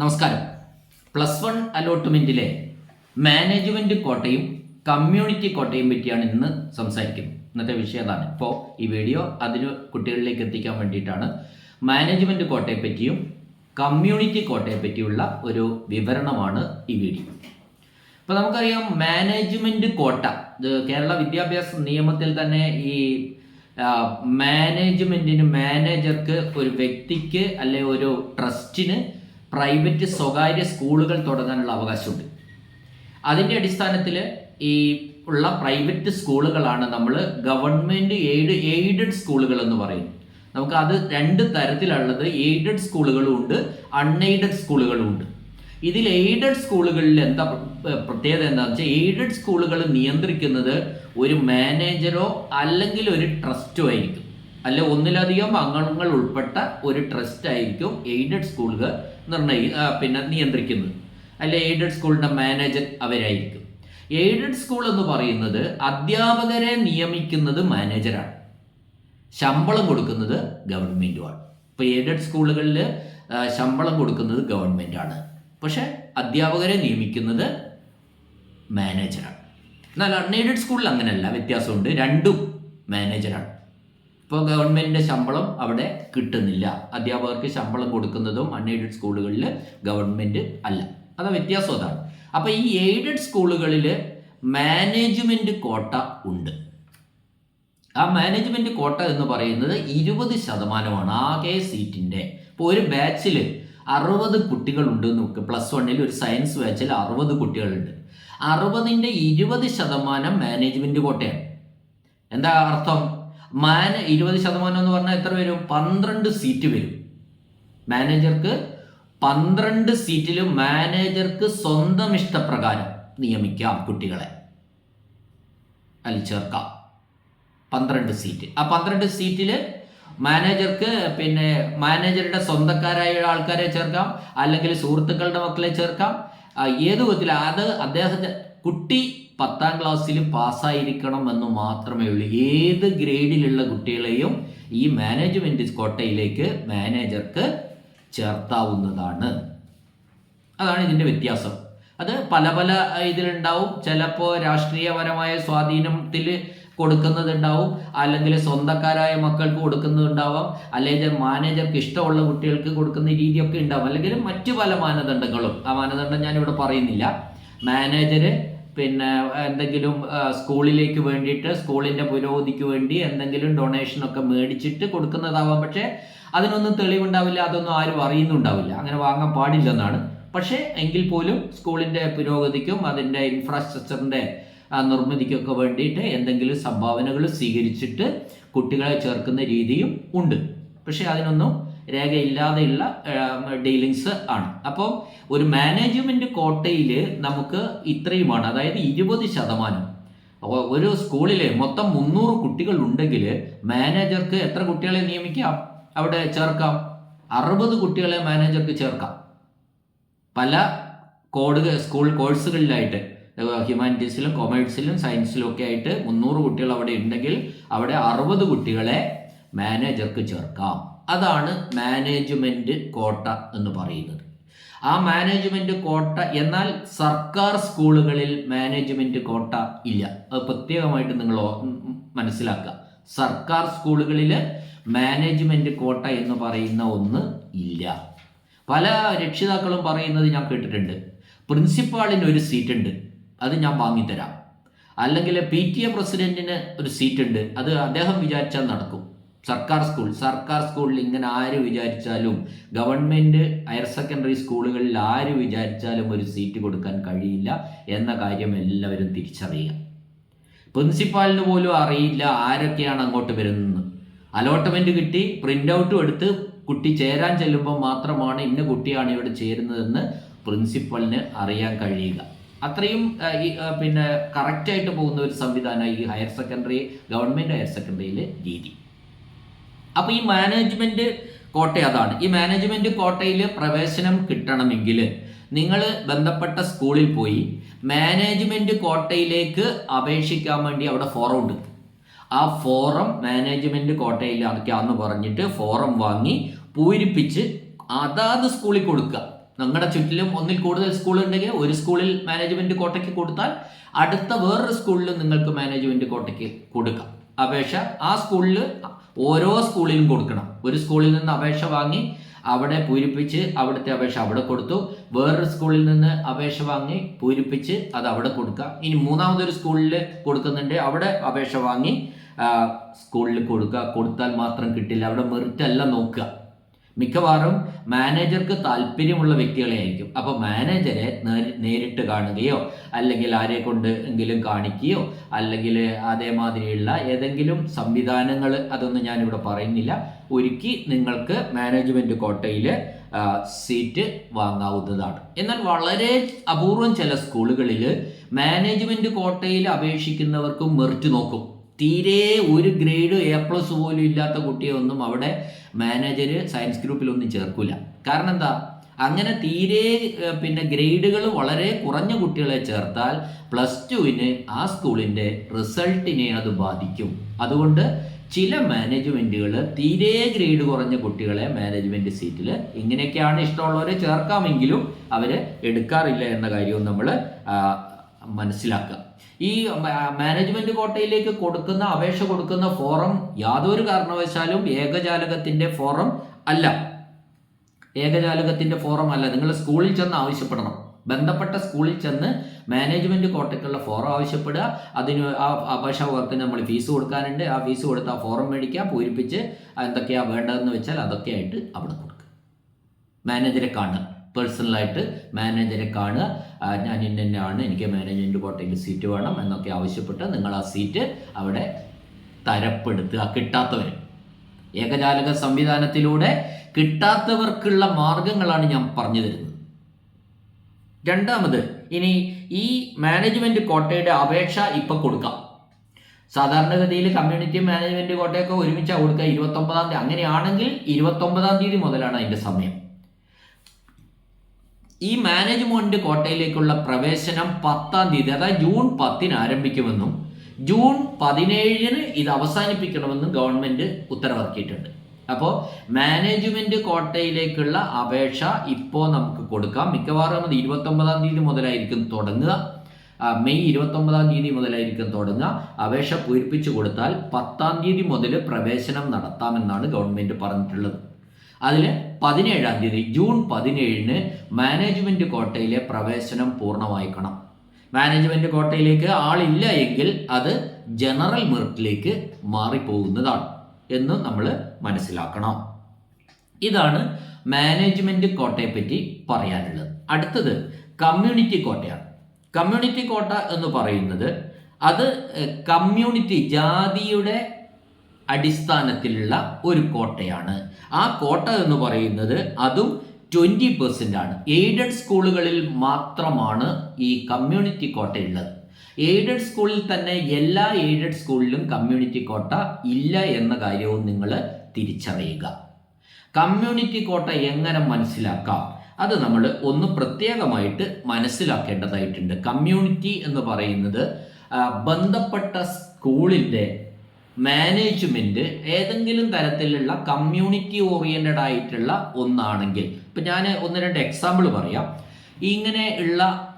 നമസ്കാരം. Plus one അലോട്ട്മെന്റിലെ management കോട്ടയും കമ്മ്യൂണിറ്റി കോട്ടയും പറ്റിയാണ് ഇന്ന് സംസാരിക്കുന്നത് ഇന്നത്തെ വിഷയം അതാണ്. ഇപ്പോൾ ഈ വീഡിയോ അതിന് കുട്ടികളിലേക്ക് എത്തിക്കാൻ വേണ്ടിയിട്ടാണ്. മാനേജ്മെന്റ് കോട്ടയെ പറ്റിയും കമ്മ്യൂണിറ്റി കോട്ടയെ പറ്റിയുള്ള ഒരു വിവരണമാണ് ഈ വീഡിയോ. ഇപ്പോൾ നമുക്കറിയാം മാനേജ്മെന്റ് കോട്ട. കേരള വിദ്യാഭ്യാസ നിയമത്തിൽ തന്നെ ഈ മാനേജ്മെന്റിന് മാനേജർക്ക് ഒരു വ്യക്തിക്ക് അല്ലെ ഒരു ട്രസ്റ്റിന് പ്രൈവറ്റ് സ്വകാര്യ സ്കൂളുകൾ തുടങ്ങാനുള്ള അവകാശമുണ്ട്. അതിന്റെ അടിസ്ഥാനത്തിൽ ഈ ഉള്ള പ്രൈവറ്റ് സ്കൂളുകളാണ് നമ്മൾ ഗവൺമെന്റ് എയ്ഡ് എയ്ഡഡ് സ്കൂളുകൾ എന്ന് പറയും. നമുക്ക് അത് രണ്ട് തരത്തിലുള്ളത് എയ്ഡഡ് സ്കൂളുകളും ഉണ്ട് അൺഎയ്ഡഡ് സ്കൂളുകളും ഉണ്ട്. ഇതിൽ എയ്ഡഡ് സ്കൂളുകളിൽ എന്താ പ്രത്യേകത എന്താണെന്ന് വെച്ചാൽ എയ്ഡഡ് സ്കൂളുകൾ നിയന്ത്രിക്കുന്നത് ഒരു മാനേജറോ അല്ലെങ്കിൽ ഒരു ട്രസ്റ്റോ ആയിരിക്കും. അല്ല ഒന്നിലധികം അംഗങ്ങൾ ഉൾപ്പെട്ട ഒരു ട്രസ്റ്റ് ആയിരിക്കും എയ്ഡഡ് സ്കൂളുകൾ നിർണയി പിന്നെ നിയന്ത്രിക്കുന്നത്. അല്ലെ എയ്ഡഡ് സ്കൂളിന്റെ മാനേജർ അവരായിരിക്കും. എയ്ഡഡ് സ്കൂൾ എന്ന് പറയുന്നത് അധ്യാപകരെ നിയമിക്കുന്നത് മാനേജരാണ് ശമ്പളം കൊടുക്കുന്നത് ഗവൺമെന്റുമാണ് ഇപ്പോൾ എയ്ഡഡ് സ്കൂളുകളിൽ ശമ്പളം കൊടുക്കുന്നത് ഗവൺമെന്റാണ് പക്ഷേ അധ്യാപകരെ നിയമിക്കുന്നത് മാനേജറാണ് എന്നാൽ അൺഎയ്ഡഡ് സ്കൂളിൽ അങ്ങനെയല്ല വ്യത്യാസമുണ്ട്. രണ്ടും മാനേജറാണ് ഇപ്പോൾ ഗവൺമെന്റിന്റെ ശമ്പളം അവിടെ കിട്ടുന്നില്ല. അധ്യാപകർക്ക് ശമ്പളം കൊടുക്കുന്നതും അൺഎയ്ഡഡ് സ്കൂളുകളിൽ ഗവൺമെന്റ് അല്ല. അത് വ്യത്യാസം അതാണ്. അപ്പോൾ ഈ എയ്ഡഡ് സ്കൂളുകളിൽ മാനേജ്മെന്റ് കോട്ട ഉണ്ട്. ആ മാനേജ്മെന്റ് കോട്ട എന്ന് പറയുന്നത് ഇരുപത് ശതമാനമാണ് ആകെ സീറ്റിന്റെ ഇപ്പോൾ ഒരു ബാച്ചിൽ അറുപത് കുട്ടികളുണ്ട് നോക്ക്. പ്ലസ് വണ്ണിൽ ഒരു സയൻസ് ബാച്ചിൽ അറുപത് കുട്ടികളുണ്ട്. അറുപതിന്റെ ഇരുപത് ശതമാനം മാനേജ്മെന്റ് കോട്ടയാണ് എന്താ അർത്ഥം? മാന ഇരുപത് ശതമാനം എന്ന് പറഞ്ഞാൽ എത്ര വരും? പന്ത്രണ്ട് സീറ്റ് വരും. മാനേജർക്ക് പന്ത്രണ്ട് സീറ്റിലും മാനേജർക്ക് സ്വന്തം ഇഷ്ടപ്രകാരം നിയമിക്കാം കുട്ടികളെ. അതിൽ ചേർക്കാം. പന്ത്രണ്ട് സീറ്റ് ആ പന്ത്രണ്ട് സീറ്റിൽ മാനേജർക്ക് പിന്നെ മാനേജറുടെ സ്വന്തക്കാരായ ആൾക്കാരെ ചേർക്കാം. അല്ലെങ്കിൽ സുഹൃത്തുക്കളുടെ മക്കളെ ചേർക്കാം. ഏത് വിധത്തിൽ അത് അദ്ദേഹത്തെ കുട്ടി പത്താം ക്ലാസ്സിൽ പാസ്സായിരിക്കണം എന്ന് മാത്രമേ ഉള്ളൂ. ഏത് ഗ്രേഡിലുള്ള കുട്ടികളെയും ഈ മാനേജ്മെന്റ് കോട്ടയിലേക്ക് മാനേജർക്ക് ചേർത്താവുന്നതാണ്. അതാണ് ഇതിന്റെ വ്യത്യാസം. അത് പല പല ഇതിലുണ്ടാവും. ചിലപ്പോൾ രാഷ്ട്രീയപരമായ സ്വാധീനത്തിൽ കൊടുക്കുന്നതുണ്ടാവും. അല്ലെങ്കിൽ സ്വന്തക്കാരായ മക്കൾക്ക് കൊടുക്കുന്നതുണ്ടാവാം. അല്ലെങ്കിൽ മാനേജർക്ക് ഇഷ്ടമുള്ള കുട്ടികൾക്ക് കൊടുക്കുന്ന രീതിയൊക്കെ ഉണ്ടാവും. അല്ലെങ്കിൽ മറ്റു പല മാനദണ്ഡങ്ങളും. ആ മാനദണ്ഡം ഞാനിവിടെ പറയുന്നില്ല. മാനേജര് പിന്നെ എന്തെങ്കിലും സ്കൂളിലേക്ക് വേണ്ടിയിട്ട് സ്കൂളിന്റെ പുരോഗതിക്ക് വേണ്ടി എന്തെങ്കിലും ഡൊണേഷനൊക്കെ മേടിച്ചിട്ട് കൊടുക്കുന്നതാവാം. പക്ഷേ അതിനൊന്നും തെളിവുണ്ടാവില്ല അതൊന്നും ആരും അറിയുന്നുണ്ടാവില്ല. അങ്ങനെ വാങ്ങാൻ പാടില്ലെന്നാണ്. പക്ഷേ എങ്കിൽ പോലും സ്കൂളിന്റെ പുരോഗതിക്കും അതിന്റെ ഇൻഫ്രാസ്ട്രക്ചറിന്റെ നിർമ്മിതിക്കൊക്കെ വേണ്ടിയിട്ട് എന്തെങ്കിലും സംഭാവനകൾ സ്വീകരിച്ചിട്ട് കുട്ടികളെ ചേർക്കുന്ന രീതിയും ഉണ്ട്. പക്ഷേ അതിനൊന്നും രേഖയില്ലാതെയുള്ള ഡീലിങ്സ് ആണ്. അപ്പോൾ ഒരു മാനേജ്മെന്റ് കോട്ടയിൽ നമുക്ക് ഇത്രയുമാണ് അതായത് ഇരുപത് ശതമാനം. ഒരു സ്കൂളിൽ മൊത്തം മുന്നൂറ് കുട്ടികൾ ഉണ്ടെങ്കിൽ മാനേജർക്ക് എത്ര കുട്ടികളെ നിയമിക്കാം? അവിടെ ചേർക്കാം. അറുപത് കുട്ടികളെ മാനേജർക്ക് ചേർക്കാം. പല കോഡ് സ്കൂൾ കോഴ്സുകളിലായിട്ട് ഹ്യൂമാനിറ്റീസിലും കൊമേഴ്സിലും സയൻസിലും ഒക്കെ ആയിട്ട് മുന്നൂറ് കുട്ടികൾ അവിടെ ഉണ്ടെങ്കിൽ അവിടെ അറുപത് കുട്ടികളെ മാനേജർക്ക് ചേർക്കാം. അതാണ് മാനേജ്മെന്റ് കോട്ട എന്ന് പറയുന്നത്. ആ മാനേജ്മെന്റ് കോട്ട എന്നാൽ സർക്കാർ സ്കൂളുകളിൽ മാനേജ്മെന്റ് കോട്ട ഇല്ല. അത് പ്രത്യേകമായിട്ട് നിങ്ങൾ മനസ്സിലാക്കുക. സർക്കാർ സ്കൂളുകളിൽ മാനേജ്മെന്റ് കോട്ട എന്ന് പറയുന്ന ഒന്ന് ഇല്ല. പല രക്ഷിതാക്കളും പറയുന്നത് ഞാൻ കേട്ടിട്ടുണ്ട്. പ്രിൻസിപ്പാളിന് ഒരു സീറ്റ് ഉണ്ട് അത് ഞാൻ വാങ്ങിത്തരാം. അല്ലെങ്കിൽ പി ടി എ പ്രസിഡന്റിന് ഒരു സീറ്റ് ഉണ്ട് അത് അദ്ദേഹം വിചാരിച്ചാൽ നടക്കും. സർക്കാർ സ്കൂൾ സർക്കാർ സ്കൂളിൽ ഇങ്ങനെ ആര് വിചാരിച്ചാലും ഗവൺമെന്റ് ഹയർ സെക്കൻഡറി സ്കൂളുകളിൽ ആര് വിചാരിച്ചാലും ഒരു സീറ്റ് കൊടുക്കാൻ കഴിയില്ല എന്ന കാര്യം എല്ലാവരും തിരിച്ചറിയുക. പ്രിൻസിപ്പാലിന് പോലും അറിയില്ല ആരൊക്കെയാണ് അങ്ങോട്ട് വരുന്നത്. അലോട്ട്മെന്റ് കിട്ടി പ്രിന്റ് ഔട്ടും എടുത്ത് കുട്ടി ചേരാൻ ചെല്ലുമ്പോൾ മാത്രമാണ് ഇന്ന കുട്ടിയാണ് ഇവിടെ ചേരുന്നതെന്ന് പ്രിൻസിപ്പളിന് അറിയാൻ കഴിയുക. അത്രയും പിന്നെ കറക്റ്റായിട്ട് പോകുന്ന ഒരു സംവിധാനമാണ് ഈ ഹയർ സെക്കൻഡറി ഗവൺമെന്റ് ഹയർ സെക്കൻഡറിയിലെ രീതി. അപ്പോൾ ഈ മാനേജ്മെന്റ് കോട്ട അതാണ്. ഈ മാനേജ്മെന്റ് കോട്ടയിൽ പ്രവേശനം കിട്ടണമെങ്കിൽ നിങ്ങൾ ബന്ധപ്പെട്ട സ്കൂളിൽ പോയി മാനേജ്മെന്റ് കോട്ടയിലേക്ക് അപേക്ഷിക്കാൻ വേണ്ടി അവിടെ ഫോറം ഉണ്ട്. ആ ഫോറം മാനേജ്മെന്റ് കോട്ടയിലാക്കാന്ന് പറഞ്ഞിട്ട് ഫോറം വാങ്ങി പൂരിപ്പിച്ച് അതാത് സ്കൂളിൽ കൊടുക്കുക. നിങ്ങളുടെ ചുറ്റിലും ഒന്നിൽ കൂടുതൽ സ്കൂൾ ഉണ്ടെങ്കിൽ ഒരു സ്കൂളിൽ മാനേജ്മെന്റ് കോട്ടയ്ക്ക് കൊടുത്താൽ അടുത്ത വേറൊരു സ്കൂളിലും നിങ്ങൾക്ക് മാനേജ്മെന്റ് കോട്ടയ്ക്ക് കൊടുക്കാം. അപേക്ഷ ആ സ്കൂളിൽ ഓരോ സ്കൂളിലും കൊടുക്കണം. ഒരു സ്കൂളിൽ നിന്ന് അപേക്ഷ വാങ്ങി അവിടെ പൂരിപ്പിച്ച് അവിടുത്തെ അപേക്ഷ അവിടെ കൊടുത്തു. വേറൊരു സ്കൂളിൽ നിന്ന് അപേക്ഷ വാങ്ങി പൂരിപ്പിച്ച് അത് അവിടെ കൊടുക്കുക ഇനി മൂന്നാമതൊരു സ്കൂളിൽ കൊടുക്കുന്നുണ്ട്. അവിടെ അപേക്ഷ വാങ്ങി സ്കൂളിൽ കൊടുക്കുക കൊടുത്താൽ മാത്രം കിട്ടില്ല. അവിടെ മെറിറ്റ് അല്ല നോക്കുക. മിക്കവാറും മാനേജർക്ക് താല്പര്യമുള്ള വ്യക്തികളെ ആയിരിക്കും അപ്പോൾ മാനേജരെ നേരിട്ട് കാണുകയോ അല്ലെങ്കിൽ ആരെ കൊണ്ട് എങ്കിലും കാണിക്കുകയോ അല്ലെങ്കിൽ അതേമാതിരിയുള്ള ഏതെങ്കിലും സംവിധാനങ്ങൾ അതൊന്നും ഞാനിവിടെ പറയുന്നില്ല. ഒരുക്കി നിങ്ങൾക്ക് മാനേജ്മെന്റ് കോട്ടയിൽ സീറ്റ് വാങ്ങാവുന്നതാണ്. എന്നാൽ വളരെ അപൂർവം ചില സ്കൂളുകളിൽ മാനേജ്മെന്റ് കോട്ടയിൽ അപേക്ഷിക്കുന്നവർക്കും മെറിറ്റ് നോക്കും. തീരെ ഒരു ഗ്രേഡ് എ പ്ലസ് പോലും ഇല്ലാത്ത കുട്ടിയെ ഒന്നും അവിടെ മാനേജർ സയൻസ് ഗ്രൂപ്പിലൊന്നും ചേർക്കില്ല കാരണം എന്താ? അങ്ങനെ തീരെ പിന്നെ ഗ്രേഡുകൾ വളരെ കുറഞ്ഞ കുട്ടികളെ ചേർത്താൽ പ്ലസ് ടുവിന് ആ സ്കൂളിന്റെ റിസൾട്ടിനെ അത് ബാധിക്കും. അതുകൊണ്ട് ചില മാനേജ്മെന്റുകൾ തീരെ ഗ്രേഡ് കുറഞ്ഞ കുട്ടികളെ മാനേജ്മെന്റ് സീറ്റിൽ ഇങ്ങനെയൊക്കെയാണ് ഇഷ്ടമുള്ളവരെ ചേർക്കാമെങ്കിലും അവരെ എടുക്കാറില്ല എന്ന കാര്യവും നമ്മൾ മനസ്സിലാക്കുക. ഈ മാനേജ്മെന്റ് കോട്ടയിലേക്ക് കൊടുക്കുന്ന അപേക്ഷ കൊടുക്കുന്ന ഫോറം യാതൊരു കാരണവശാലും ഏകജാലകത്തിന്റെ ഫോറം അല്ല. ഏകജാലകത്തിന്റെ ഫോറം അല്ല. നിങ്ങൾ സ്കൂളിൽ ചെന്ന് ആവശ്യപ്പെടണം. ബന്ധപ്പെട്ട സ്കൂളിൽ ചെന്ന് മാനേജ്മെന്റ് കോട്ടയ്ക്കുള്ള ഫോറം ആവശ്യപ്പെടുക. അതിന് ആ അപേക്ഷ വർക്കിന് നമ്മൾ ഫീസ് കൊടുക്കാനുണ്ട്. ആ ഫീസ് കൊടുത്ത് ആ ഫോറം മേടിക്കുക. പൂരിപ്പിച്ച് എന്തൊക്കെയാണ് വേണ്ടതെന്ന് വെച്ചാൽ അതൊക്കെ ആയിട്ട് അവിടെ കൊടുക്കുക. മാനേജരെ കാണുക. പേഴ്സണലായിട്ട് മാനേജരെ കാണുക. ഞാൻ ഇന്നാണ് എനിക്ക് മാനേജ്മെന്റ് കോട്ടയിൽ സീറ്റ് വേണം എന്നൊക്കെ ആവശ്യപ്പെട്ട് നിങ്ങൾ ആ സീറ്റ് അവിടെ തരപ്പെടുത്തുക. കിട്ടാത്തവർ ഏകജാലക സംവിധാനത്തിലൂടെ കിട്ടാത്തവർക്കുള്ള മാർഗങ്ങളാണ് ഞാൻ പറഞ്ഞു തരുന്നത്. രണ്ടാമത് ഇനി ഈ മാനേജ്മെന്റ് കോട്ടയുടെ അപേക്ഷ ഇപ്പം കൊടുക്കാം. സാധാരണഗതിയിൽ കമ്മ്യൂണിറ്റി മാനേജ്മെന്റ് കോട്ടയൊക്കെ ഒരുമിച്ചാണ് കൊടുക്കുക. ഇരുപത്തൊമ്പതാം തീയതി അങ്ങനെയാണെങ്കിൽ ഇരുപത്തൊമ്പതാം തീയതി മുതലാണ് അതിന്റെ സമയം. ഈ മാനേജ്മെന്റ് കോട്ടയിലേക്കുള്ള പ്രവേശനം പത്താം തീയതി അതായത് ജൂൺ പത്തിന് ആരംഭിക്കുമെന്നും ജൂൺ പതിനേഴിന് ഇത് അവസാനിപ്പിക്കണമെന്നും ഗവൺമെന്റ് ഉത്തരവിറക്കിയിട്ടുണ്ട്. അപ്പോൾ മാനേജ്മെന്റ് കോട്ടയിലേക്കുള്ള അപേക്ഷ ഇപ്പോൾ നമുക്ക് കൊടുക്കാം. മിക്കവാറും അത് ഇരുപത്തൊമ്പതാം തീയതി മുതലായിരിക്കും തുടങ്ങുക. മെയ് ഇരുപത്തൊമ്പതാം തീയതി മുതലായിരിക്കും തുടങ്ങുക. അപേക്ഷ പൂരിപ്പിച്ചു കൊടുത്താൽ പത്താം തീയതി മുതൽ പ്രവേശനം നടത്താമെന്നാണ് ഗവൺമെന്റ് പറഞ്ഞിട്ടുള്ളത്. അതിൽ പതിനേഴാം തീയതി ജൂൺ പതിനേഴിന് മാനേജ്മെന്റ് കോട്ടയിലെ പ്രവേശനം പൂർണമായിക്കണം. മാനേജ്മെന്റ് കോട്ടയിലേക്ക് ആളില്ല എങ്കിൽ അത് ജനറൽ മെറിറ്റിലേക്ക് മാറിപ്പോകുന്നതാണ് എന്ന് നമ്മൾ മനസ്സിലാക്കണം. ഇതാണ് മാനേജ്മെന്റ് കോട്ടയെ പറ്റി പറയാനുള്ളത്. അടുത്തത് കമ്മ്യൂണിറ്റി കോട്ടയാണ്. കമ്മ്യൂണിറ്റി കോട്ട എന്ന് പറയുന്നത് അത് കമ്മ്യൂണിറ്റി ജാതിയുടെ അടിസ്ഥാനത്തിലുള്ള ഒരു കോട്ടയാണ്. ആ കോട്ട എന്ന് പറയുന്നത് അതും ട്വന്റി പെർസെന്റ് ആണ്. എയ്ഡഡ് സ്കൂളുകളിൽ മാത്രമാണ് ഈ കമ്മ്യൂണിറ്റി കോട്ടയുള്ളത് എയ്ഡഡ് സ്കൂളിൽ തന്നെ എല്ലാ എയ്ഡഡ് സ്കൂളിലും കമ്മ്യൂണിറ്റി കോട്ട ഇല്ല എന്ന കാര്യവും നിങ്ങൾ തിരിച്ചറിയുക. കമ്മ്യൂണിറ്റി കോട്ട എങ്ങനെ മനസ്സിലാക്കാം? അത് നമ്മൾ ഒന്ന് പ്രത്യേകമായിട്ട് മനസ്സിലാക്കേണ്ടതായിട്ടുണ്ട്. കമ്മ്യൂണിറ്റി എന്ന് പറയുന്നത് ബന്ധപ്പെട്ട സ്കൂളിന്റെ മാനേജ്മെന്റ് ഏതെങ്കിലും തരത്തിലുള്ള കമ്മ്യൂണിറ്റി ഓറിയന്റഡ് ആയിട്ടുള്ള ഒന്നാണെങ്കിൽ ഇപ്പം ഞാൻ ഒന്ന് രണ്ട് എക്സാമ്പിൾ പറയാം. ഇങ്ങനെ ഉള്ള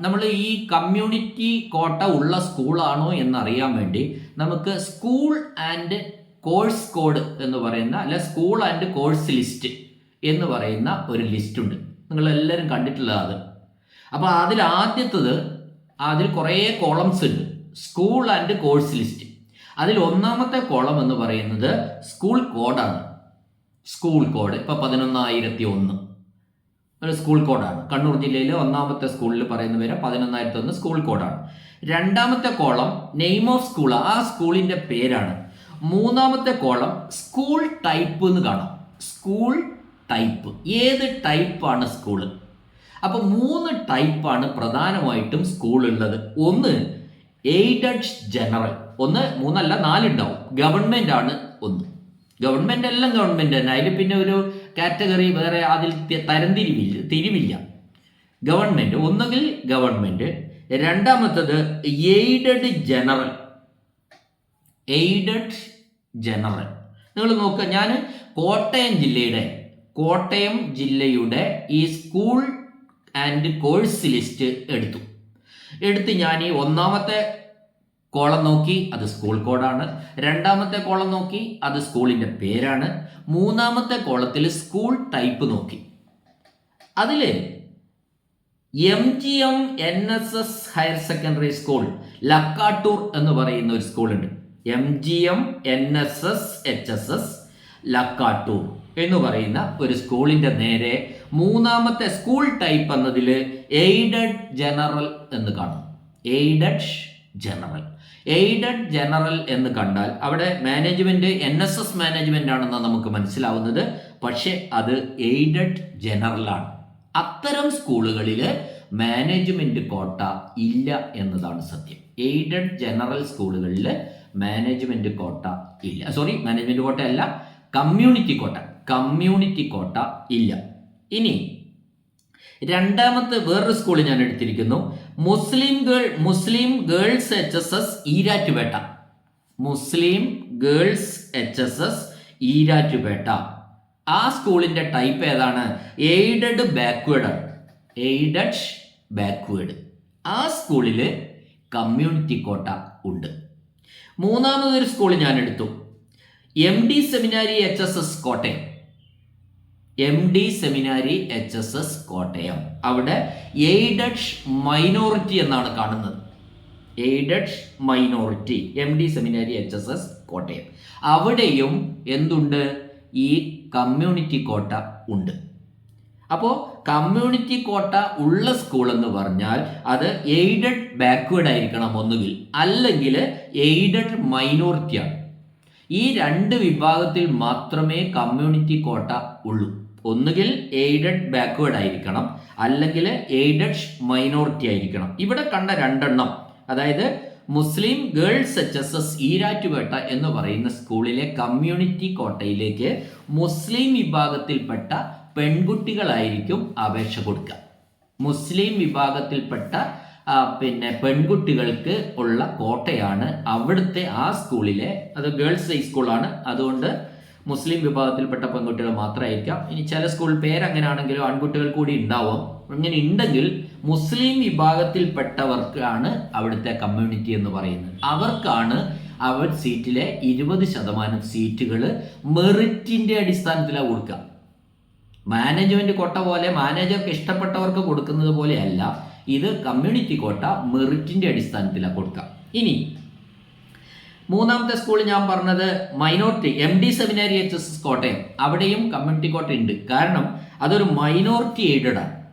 നമ്മൾ ഈ കമ്മ്യൂണിറ്റി കോട്ട ഉള്ള സ്കൂളാണോ എന്നറിയാൻ വേണ്ടി നമുക്ക് സ്കൂൾ ആൻഡ് കോഴ്സ് കോഡ് എന്ന് പറയുന്ന അല്ല സ്കൂൾ ആൻഡ് കോഴ്സ് ലിസ്റ്റ് എന്ന് പറയുന്ന ഒരു ലിസ്റ്റ് ഉണ്ട്. നിങ്ങൾ എല്ലാവരും കണ്ടിട്ടുള്ളത് അത്. അപ്പോൾ അതിൽ ആദ്യത്തത് അതിൽ കുറേ കോളംസ് ഉണ്ട്. സ്കൂൾ ആൻഡ് കോഴ്സ് ലിസ്റ്റ് അതിൽ ഒന്നാമത്തെ കോളം എന്ന് പറയുന്നത് സ്കൂൾ കോഡാണ് സ്കൂൾ കോഡ് ഇപ്പൊ പതിനൊന്നായിരത്തി ഒന്ന് ഒരു സ്കൂൾ കോഡാണ് കണ്ണൂർ ജില്ലയിലെ ഒന്നാമത്തെ സ്കൂളിൽ പറയുന്ന പേര് പതിനൊന്നായിരത്തി ഒന്ന് സ്കൂൾ കോഡാണ് രണ്ടാമത്തെ കോളം നെയിം ഓഫ് സ്കൂൾ ആ സ്കൂളിന്റെ പേരാണ്. മൂന്നാമത്തെ കോളം സ്കൂൾ ടൈപ്പ് എന്ന് കാണാം. സ്കൂൾ ടൈപ്പ് ഏത് ടൈപ്പാണ് സ്കൂൾ അപ്പോൾ മൂന്ന് ടൈപ്പാണ് പ്രധാനമായിട്ടും സ്കൂൾ ഉള്ളത്. ഒന്ന് എയ്ഡഡ് ജനറൽ ഒന്ന് മൂന്നല്ല നാലുണ്ടാവും. ഗവൺമെന്റ് ആണ് ഒന്ന്. ഗവൺമെന്റ് എല്ലാം ഗവൺമെന്റ് തന്നെ. അതിൽ പിന്നെ ഒരു കാറ്റഗറി വേറെ അതിൽ തരംതിരിവില്ല തിരിവില്ല ഗവൺമെന്റ് ഒന്നുകിൽ ഗവൺമെന്റ് രണ്ടാമത്തത് എയ്ഡഡ് ജനറൽ എയ്ഡഡ് ജനറൽ നിങ്ങൾ നോക്കുക ഞാൻ കോട്ടയം ജില്ലയുടെ കോട്ടയം ജില്ലയുടെ ഈ സ്കൂൾ ആൻഡ് കോഴ്സ് ലിസ്റ്റ് എടുത്തു. എടുത്ത് ഞാൻ ഈ ഒന്നാമത്തെ കോളം നോക്കി അത് സ്കൂൾ കോഡാണ്. രണ്ടാമത്തെ കോളം നോക്കി അത് സ്കൂളിന്റെ പേരാണ്. മൂന്നാമത്തെ കോളത്തിൽ സ്കൂൾ ടൈപ്പ് നോക്കി. അതിൽ M G M N S S higher secondary school Lakkattoor എന്ന് പറയുന്ന ഒരു സ്കൂളുണ്ട്. M G M N S S H S S Lakkattoor എന്ന് പറയുന്ന ഒരു സ്കൂളിന്റെ നേരെ മൂന്നാമത്തെ സ്കൂൾ ടൈപ്പ് എന്നതിൽ എയ്ഡഡ് ജനറൽ എന്ന് കാണും. Aided general. എയ്ഡഡ് ജനറൽ എന്ന് കണ്ടാൽ അവിടെ management N S S management ആണെന്നാണ് നമുക്ക് മനസ്സിലാവുന്നത്. പക്ഷേ അത് എയ്ഡഡ് ആണ്. അത്തരം സ്കൂളുകളിൽ മാനേജ്മെന്റ് കോട്ട ഇല്ല എന്നതാണ് സത്യം. എയ്ഡഡ് ജനറൽ സ്കൂളുകളിൽ മാനേജ്മെന്റ് കോട്ട ഇല്ല. സോറി മാനേജ്മെന്റ് കോട്ട അല്ല കമ്മ്യൂണിറ്റി കോട്ട. കമ്മ്യൂണിറ്റി കോട്ട ഇല്ല. ഇനി രണ്ടാമത്തെ വേറൊരു സ്കൂൾ ഞാൻ എടുത്തിരിക്കുന്നു. Muslim girl Muslim girls H S S Erattupetta. Muslim girls H S S Erattupetta. ആ സ്കൂളിന്റെ ടൈപ്പ് ഏതാണ്? എയ്ഡഡ് ബാക്ക്വേഡ് ആണ് എയ്ഡഡ് ബാക്ക്വേഡ് ആ സ്കൂളിൽ കമ്മ്യൂണിറ്റി കോട്ട ഉണ്ട്. മൂന്നാമതൊരു സ്കൂൾ ഞാൻ എടുത്തു. M D seminary H S S Kottayam. M D seminary H S S Kottayam. അവിടെ എയ്ഡഡ് മൈനോറിറ്റി എന്നാണ് കാണുന്നത്. Aided minority M D seminary H S S Kottayam. അവിടെയും എന്തുണ്ട്? ഈ കമ്മ്യൂണിറ്റി കോട്ട ഉണ്ട്. അപ്പോൾ കമ്മ്യൂണിറ്റി കോട്ട ഉള്ള സ്കൂൾ എന്ന് പറഞ്ഞാൽ അത് എയ്ഡഡ് ബാക്ക്വേഡ് ആയിരിക്കണം ഒന്നുകിൽ അല്ലെങ്കിൽ എയ്ഡഡ് മൈനോറിറ്റിയാണ്. ഈ രണ്ട് വിഭാഗത്തിൽ മാത്രമേ കമ്മ്യൂണിറ്റി കോട്ട ഉള്ളൂ. ഒന്നുകിൽ എയ്ഡഡ് ബാക്ക്വേഡ് ആയിരിക്കണം അല്ലെങ്കിൽ എയ്ഡഡ് മൈനോറിറ്റി ആയിരിക്കണം. ഇവിടെ കണ്ട രണ്ടെണ്ണം അതായത് Muslim girls H S S Erattupetta എന്ന് പറയുന്ന സ്കൂളിലെ കമ്മ്യൂണിറ്റി കോട്ടയിലേക്ക് മുസ്ലിം വിഭാഗത്തിൽപ്പെട്ട പെൺകുട്ടികളായിരിക്കും അപേക്ഷ കൊടുക്കുക. മുസ്ലിം വിഭാഗത്തിൽപ്പെട്ട പിന്നെ പെൺകുട്ടികൾക്ക് ഉള്ള കോട്ടയാണ് അവിടുത്തെ ആ സ്കൂളിലെ അത് ഗേൾസ് ഹൈസ്കൂളാണ് അതുകൊണ്ട് മുസ്ലിം വിഭാഗത്തിൽപ്പെട്ട പെൺകുട്ടികൾ മാത്രമായിരിക്കാം. ഇനി ചില സ്കൂൾ പേരങ്ങനാണെങ്കിലും ആൺകുട്ടികൾ കൂടി ഉണ്ടാവും. അങ്ങനെ ഉണ്ടെങ്കിൽ മുസ്ലിം വിഭാഗത്തിൽപ്പെട്ടവർക്കാണ് അവിടുത്തെ കമ്മ്യൂണിറ്റി എന്ന് പറയുന്നത്. അവർക്കാണ് അവർ സീറ്റിലെ ഇരുപത് ശതമാനം സീറ്റുകൾ മെറിറ്റിന്റെ അടിസ്ഥാനത്തിലാണ് കൊടുക്കുക. മാനേജ്മെന്റ് കോട്ട പോലെ മാനേജർക്ക് ഇഷ്ടപ്പെട്ടവർക്ക് കൊടുക്കുന്നത് പോലെയല്ല ഇത് കമ്മ്യൂണിറ്റി കോട്ട മെറിറ്റിന്റെ അടിസ്ഥാനത്തിലാണ് കൊടുക്കുക. ഇനി മൂന്നാമത്തെ സ്കൂൾ ഞാൻ പറഞ്ഞത് minority M D seminary H S S Kottayam. അവിടെയും കമ്മ്യൂണിറ്റി കോട്ട ഉണ്ട്. കാരണം അതൊരു മൈനോറിറ്റി എയ്ഡഡ് ആണ്.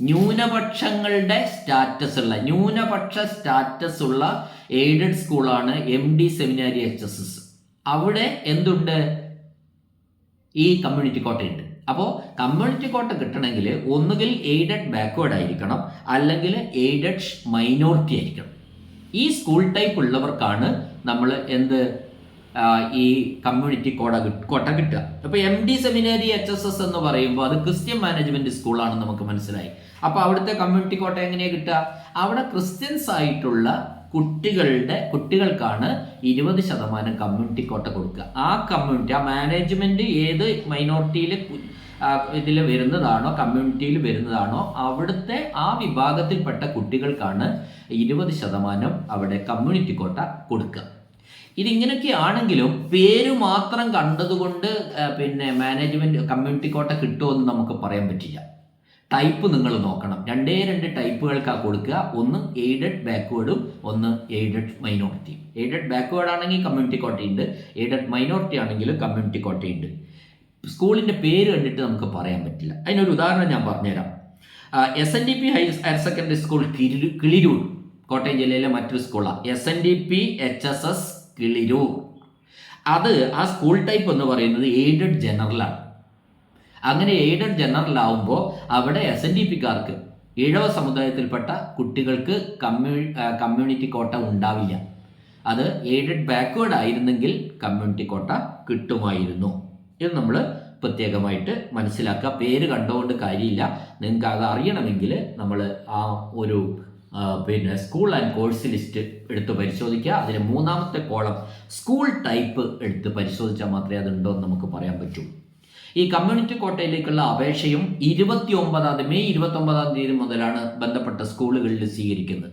ന്യൂനപക്ഷങ്ങളുടെ സ്റ്റാറ്റസ് ഉള്ള ന്യൂനപക്ഷ സ്റ്റാറ്റസ് ഉള്ള എയ്ഡഡ് സ്കൂളാണ് M D seminary H S S അവിടെ എന്തുണ്ട്? ഈ കമ്മ്യൂണിറ്റി കോട്ടയുണ്ട് അപ്പോൾ കമ്മ്യൂണിറ്റി കോട്ട കിട്ടണമെങ്കിൽ ഒന്നുകിൽ എയ്ഡഡ് ബാക്ക്വേഡ് ആയിരിക്കണം അല്ലെങ്കിൽ എയ്ഡഡ് മൈനോറിറ്റി ആയിരിക്കണം. ഈ സ്കൂൾ ടൈപ്പ് ഉള്ളവർക്കാണ് നമ്മൾ എന്ത് ഈ കമ്മ്യൂണിറ്റി കോട കിട്ട- കോട്ട കിട്ടുക. അപ്പോൾ M D seminary H S S എന്ന് പറയുമ്പോൾ അത് ക്രിസ്ത്യൻ മാനേജ്മെന്റ് സ്കൂളാണ് നമുക്ക് മനസ്സിലായി. അപ്പോൾ അവിടുത്തെ കമ്മ്യൂണിറ്റി കോട്ട എങ്ങനെയാണ് കിട്ടുക? അവിടെ ക്രിസ്ത്യൻസ് ആയിട്ടുള്ള കുട്ടികളുടെ കുട്ടികൾക്കാണ് ഇരുപത് ശതമാനം കമ്മ്യൂണിറ്റി കോട്ട കൊടുക്കുക. ആ കമ്മ്യൂണിറ്റി ആ മാനേജ്മെന്റ് ഏത് മൈനോറിറ്റിയിൽ ഇതിൽ വരുന്നതാണോ കമ്മ്യൂണിറ്റിയിൽ വരുന്നതാണോ അവിടുത്തെ ആ വിഭാഗത്തിൽപ്പെട്ട കുട്ടികൾക്കാണ് ഇരുപത് ശതമാനം അവിടെ കമ്മ്യൂണിറ്റി കോട്ട കൊടുക്കുക. ഇതിങ്ങനെയൊക്കെ ആണെങ്കിലും പേര് മാത്രം കണ്ടതുകൊണ്ട് പിന്നെ മാനേജ്മെന്റ് കമ്മ്യൂണിറ്റി കോട്ട കിട്ടുമെന്ന് നമുക്ക് പറയാൻ പറ്റില്ല. ടൈപ്പ് നിങ്ങൾ നോക്കണം. രണ്ടേ രണ്ട് ടൈപ്പുകൾക്കാണ് കൊടുക്കുക. ഒന്ന് എയ്ഡഡ് ബാക്ക്വേർഡും ഒന്ന് എയ്ഡഡ് മൈനോറിറ്റി എയ്ഡഡ് ബാക്ക്വേർഡ് ആണെങ്കിൽ കമ്മ്യൂണിറ്റി കോട്ടയുണ്ട്. എയ്ഡഡ് മൈനോറിറ്റി ആണെങ്കിലും കമ്മ്യൂണിറ്റി കോട്ടയുണ്ട്. സ്കൂളിന്റെ പേര് കണ്ടിട്ട് നമുക്ക് പറയാൻ പറ്റില്ല. അതിനൊരു ഉദാഹരണം ഞാൻ പറഞ്ഞുതരാം. S N D P high higher secondary school Kiliroor Kottayam ജില്ലയിലെ മറ്റൊരു സ്കൂളാണ് S N D P H S S Kiliroor അത് ആ സ്കൂൾ ടൈപ്പ് എന്ന് പറയുന്നത് എയ്ഡഡ് ജനറലാണ് അങ്ങനെ എയ്ഡഡ് ജനറൽ ആവുമ്പോൾ അവിടെ എസ് എൻ ഡി പിക്കാർക്ക് ഈഴവ സമുദായത്തിൽപ്പെട്ട കുട്ടികൾക്ക് കമ്മ്യൂ കമ്മ്യൂണിറ്റി കോട്ട ഉണ്ടാവില്ല. അത് എയ്ഡഡ് ബാക്ക്വേർഡ് ആയിരുന്നെങ്കിൽ കമ്മ്യൂണിറ്റി കോട്ട കിട്ടുമായിരുന്നു. ഇത് നമ്മൾ പ്രത്യേകമായിട്ട് മനസ്സിലാക്കുക. പേര് കണ്ടുകൊണ്ട് കാര്യമില്ല. നിങ്ങൾക്ക് അത് അറിയണമെങ്കിൽ നമ്മൾ ആ ഒരു പിന്നെ സ്കൂൾ ആൻഡ് കോഴ്സ് ലിസ്റ്റ് എടുത്ത് പരിശോധിക്കുക. അതിന് മൂന്നാമത്തെ കോളം സ്കൂൾ ടൈപ്പ് എടുത്ത് പരിശോധിച്ചാൽ മാത്രമേ അതുണ്ടോ എന്ന് നമുക്ക് പറയാൻ പറ്റൂ. ഈ കമ്മ്യൂണിറ്റി കോട്ടയിലേക്കുള്ള അപേക്ഷയും ഇരുപത്തി ഒമ്പതാം തീയതി മെയ് ഇരുപത്തി ഒമ്പതാം തീയതി മുതലാണ് ബന്ധപ്പെട്ട സ്കൂളുകളിൽ സ്വീകരിക്കുന്നത്.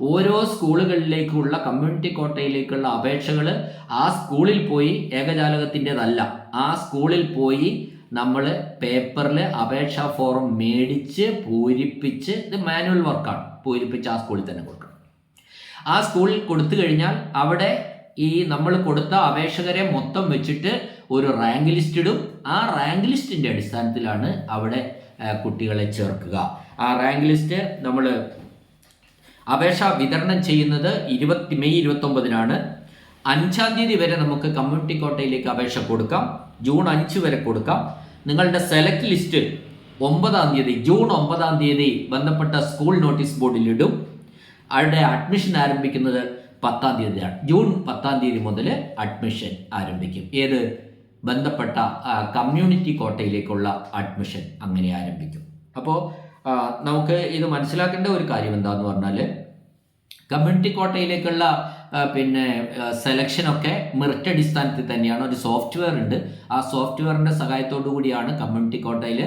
ഓരോ സ്കൂളുകളിലേക്കുള്ള കമ്മ്യൂണിറ്റി കോട്ടയിലേക്കുള്ള അപേക്ഷകൾ ആ സ്കൂളിൽ പോയി ഏകജാലകത്തിന്റെതല്ല. ആ സ്കൂളിൽ പോയി നമ്മൾ പേപ്പറിൽ അപേക്ഷാ ഫോറം മേടിച്ച് പൂരിപ്പിച്ച് ഇത് മാനുവൽ വർക്കാണ്. പൂരിപ്പിച്ച് ആ സ്കൂളിൽ തന്നെ കൊടുക്കണം. ആ സ്കൂളിൽ കൊടുത്തു കഴിഞ്ഞാൽ അവിടെ ഈ നമ്മൾ കൊടുത്ത അപേക്ഷകരെ മൊത്തം വെച്ചിട്ട് ഒരു റാങ്ക് ലിസ്റ്റ് ഇടും. ആ റാങ്ക് ലിസ്റ്റിന്റെ അടിസ്ഥാനത്തിലാണ് അവിടെ കുട്ടികളെ ചേർക്കുക. ആ റാങ്ക് ലിസ്റ്റ് നമ്മൾ അപേക്ഷ വിതരണം ചെയ്യുന്നത് ഇരുപത്തി മെയ് ഇരുപത്തൊമ്പതിനാണ്. അഞ്ചാം തീയതി വരെ നമുക്ക് കമ്മ്യൂണിറ്റി കോട്ടയിലേക്ക് അപേക്ഷ കൊടുക്കാം. ജൂൺ അഞ്ച് വരെ കൊടുക്കാം. നിങ്ങളുടെ സെലക്ട് ലിസ്റ്റ് ഒമ്പതാം തീയതി ജൂൺ ഒമ്പതാം തീയതി ബന്ധപ്പെട്ട സ്കൂൾ നോട്ടീസ് ബോർഡിൽ ഇടും. അവിടെ അഡ്മിഷൻ ആരംഭിക്കുന്നത് പത്താം തീയതിയാണ്. ജൂൺ പത്താം തീയതി മുതൽ അഡ്മിഷൻ ആരംഭിക്കും. ഏത് ബന്ധപ്പെട്ട കമ്മ്യൂണിറ്റി കോട്ടയിലേക്കുള്ള അഡ്മിഷൻ അങ്ങനെ ആരംഭിക്കും. അപ്പോൾ നമുക്ക് ഇത് മനസ്സിലാക്കേണ്ട ഒരു കാര്യം എന്താണെന്ന് പറഞ്ഞാൽ കമ്മ്യൂണിറ്റി കോട്ടയിലേക്കുള്ള പിന്നെ സെലക്ഷനൊക്കെ മെറിറ്റ് അടിസ്ഥാനത്തിൽ തന്നെയാണ്. ഒരു സോഫ്റ്റ്വെയർ ഉണ്ട്. ആ സോഫ്റ്റ്വെയറിന്റെ സഹായത്തോടു കൂടിയാണ് കമ്മ്യൂണിറ്റി കോട്ടയിൽ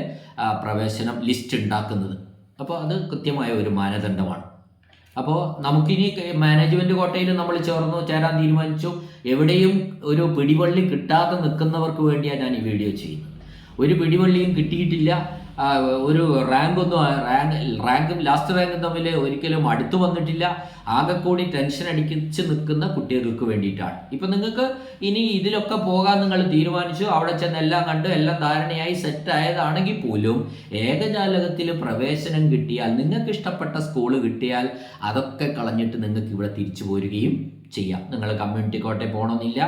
പ്രവേശനം ലിസ്റ്റ് ഉണ്ടാക്കുന്നത്. അപ്പോൾ അത് കൃത്യമായ ഒരു മാനദണ്ഡമാണ്. അപ്പോൾ നമുക്കിനി മാനേജ്മെന്റ് കോട്ടയിൽ നമ്മൾ ചേർന്നു ചേരാൻ തീരുമാനിച്ചു. എവിടെയും ഒരു പിടിവള്ളി കിട്ടാതെ നിൽക്കുന്നവർക്ക് വേണ്ടിയാണ് ഞാൻ ഈ വീഡിയോ ചെയ്യുന്നത്. ഒരു പിടിവള്ളിയും കിട്ടിയിട്ടില്ല. ഒരു റാങ്കൊന്നും റാങ്ക് റാങ്കും ലാസ്റ്റ് റാങ്കും തമ്മിൽ ഒരിക്കലും അടുത്തു വന്നിട്ടില്ല. ആകെ കൂടി ടെൻഷൻ അടിച്ച് നിൽക്കുന്ന കുട്ടികൾക്ക് വേണ്ടിയിട്ടാണ്. ഇപ്പം നിങ്ങൾക്ക് ഇനി ഇതിലൊക്കെ പോകാൻ നിങ്ങൾ തീരുമാനിച്ചു. അവിടെ ചെന്ന് എല്ലാം കണ്ടു എല്ലാം ധാരണയായി സെറ്റ് ആയതാണെങ്കിൽ പോലും ഏകജാലകത്തിൽ പ്രവേശനം കിട്ടിയാൽ നിങ്ങൾക്ക് ഇഷ്ടപ്പെട്ട സ്കൂൾ കിട്ടിയാൽ അതൊക്കെ കളഞ്ഞിട്ട് നിങ്ങൾക്ക് ഇവിടെ തിരിച്ചു പോരുകയും ചെയ്യാം. നിങ്ങൾ കമ്മ്യൂണിറ്റി കോട്ടയിൽ പോകണമെന്നില്ല.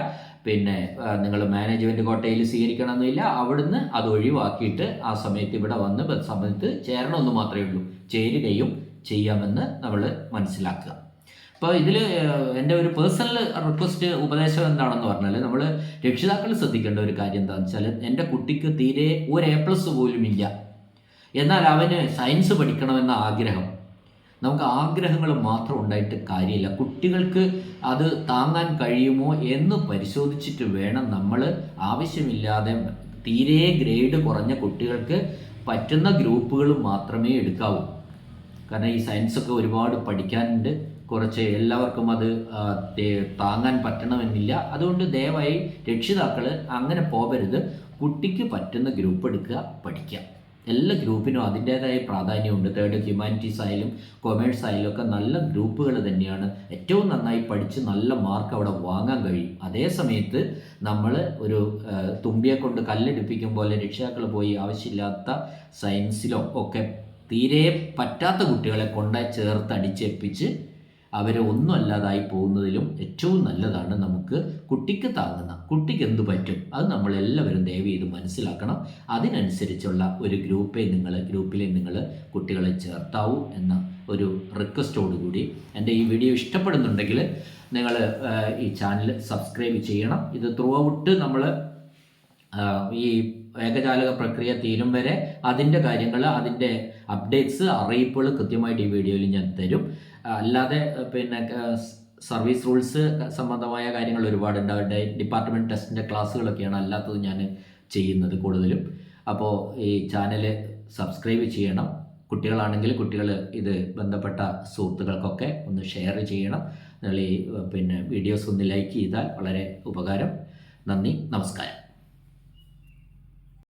പിന്നെ നിങ്ങൾ മാനേജ്മെന്റ് കോട്ടയിൽ സ്വീകരിക്കണമെന്നില്ല അവിടുന്ന് അത് ഒഴിവാക്കിയിട്ട് ആ സമയത്ത് ഇവിടെ വന്ന് സമയത്ത് ചേരണമെന്ന് മാത്രമേ ഉള്ളൂ. ചേരുകയും ചെയ്യാമെന്ന് നമ്മൾ മനസ്സിലാക്കുക. അപ്പോൾ ഇതിൽ എന്റെ ഒരു പേഴ്സണൽ റിക്വസ്റ്റ് ഉപദേശം എന്താണെന്ന് പറഞ്ഞാൽ നമ്മൾ രക്ഷിതാക്കൾ ശ്രദ്ധിക്കേണ്ട ഒരു കാര്യം എന്താണെന്ന് വെച്ചാൽ എന്റെ കുട്ടിക്ക് തീരെ ഒരു എ പ്ലസ് പോലും ഇല്ല എന്നാൽ അവന് സയൻസ് പഠിക്കണമെന്ന ആഗ്രഹം. നമുക്ക് ആഗ്രഹങ്ങൾ മാത്രം ഉണ്ടായിട്ട് കാര്യമില്ല. കുട്ടികൾക്ക് അത് താങ്ങാൻ കഴിയുമോ എന്ന് പരിശോധിച്ചിട്ട് വേണം നമ്മൾ ആവശ്യമില്ലാതെ തീരെ ഗ്രേഡ് കുറഞ്ഞ കുട്ടികൾക്ക് പറ്റുന്ന ഗ്രൂപ്പുകൾ മാത്രമേ എടുക്കാവൂ. കാരണം ഈ സയൻസൊക്കെ ഒരുപാട് പഠിക്കാനുണ്ട്. കുറച്ച് എല്ലാവർക്കും അത് താങ്ങാൻ പറ്റണമെന്നില്ല. അതുകൊണ്ട് ദയവായി രക്ഷിതാക്കൾ അങ്ങനെ പോകരുത്. കുട്ടിക്ക് പറ്റുന്ന ഗ്രൂപ്പ് എടുക്കുക പഠിക്കുക. എല്ലാ ഗ്രൂപ്പിനും അതിന്റേതായ പ്രാധാന്യമുണ്ട്. തേർഡ് ഹ്യൂമാനിറ്റീസ് ആയാലും കൊമേഴ്സ് ആയാലും ഒക്കെ നല്ല ഗ്രൂപ്പുകൾ തന്നെയാണ്. ഏറ്റവും നന്നായി പഠിച്ച് നല്ല മാർക്ക് അവിടെ വാങ്ങാൻ കഴിയും. അതേ സമയത്ത് നമ്മൾ ഒരു തുമ്പിയെ കൊണ്ട് കല്ലെടുപ്പിക്കും പോലെ രക്ഷിതാക്കൾ പോയി ആവശ്യമില്ലാത്ത സയൻസിലോ ഒക്കെ തീരെ പറ്റാത്ത കുട്ടികളെ കൊണ്ട് ചേർത്ത് അടിച്ചേൽപ്പിച്ച് അവരെ ഒന്നും അല്ലാതായി പോകുന്നതിലും ഏറ്റവും നല്ലതാണ് നമുക്ക് കുട്ടിക്ക് താങ്ങുന്ന കുട്ടിക്ക് എന്ത് പറ്റും അത് നമ്മളെല്ലാവരും ദയവ് ചെയ്ത് മനസ്സിലാക്കണം. അതിനനുസരിച്ചുള്ള ഒരു ഗ്രൂപ്പേ നിങ്ങൾ ഗ്രൂപ്പിലെ നിങ്ങൾ കുട്ടികളെ ചേർത്താവൂ എന്ന ഒരു റിക്വസ്റ്റോടുകൂടി എന്റെ ഈ വീഡിയോ ഇഷ്ടപ്പെടുന്നുണ്ടെങ്കിൽ നിങ്ങൾ ഈ ചാനൽ സബ്സ്ക്രൈബ് ചെയ്യണം. ഇത് ത്രൂ ഔട്ട് നമ്മൾ ഈ ഏകജാലക പ്രക്രിയ തീരും വരെ അതിന്റെ കാര്യങ്ങൾ അതിന്റെ അപ്ഡേറ്റ്സ് അറിയിപ്പുകൾ കൃത്യമായിട്ട് ഈ വീഡിയോയിൽ ഞാൻ തരും. അല്ലാതെ പിന്നെ സർവീസ് റൂൾസ് സംബന്ധമായ കാര്യങ്ങൾ ഒരുപാടുണ്ട്. അവരുടെ ഡിപ്പാർട്ട്മെന്റ് ടെസ്റ്റിന്റെ ക്ലാസ്സുകളൊക്കെയാണ് അല്ലാത്തത് ഞാൻ ചെയ്യുന്നത് കൂടുതലും. അപ്പോൾ ഈ ചാനൽ സബ്സ്ക്രൈബ് ചെയ്യണം. കുട്ടികളാണെങ്കിൽ കുട്ടികൾ ഇത് ബന്ധപ്പെട്ട സുഹൃത്തുക്കൾക്കൊക്കെ ഒന്ന് ഷെയർ ചെയ്യണം. നിങ്ങൾ ഈ പിന്നെ വീഡിയോസ് ഒന്ന് ലൈക്ക് ചെയ്താൽ വളരെ ഉപകാരം. നന്ദി നമസ്കാരം.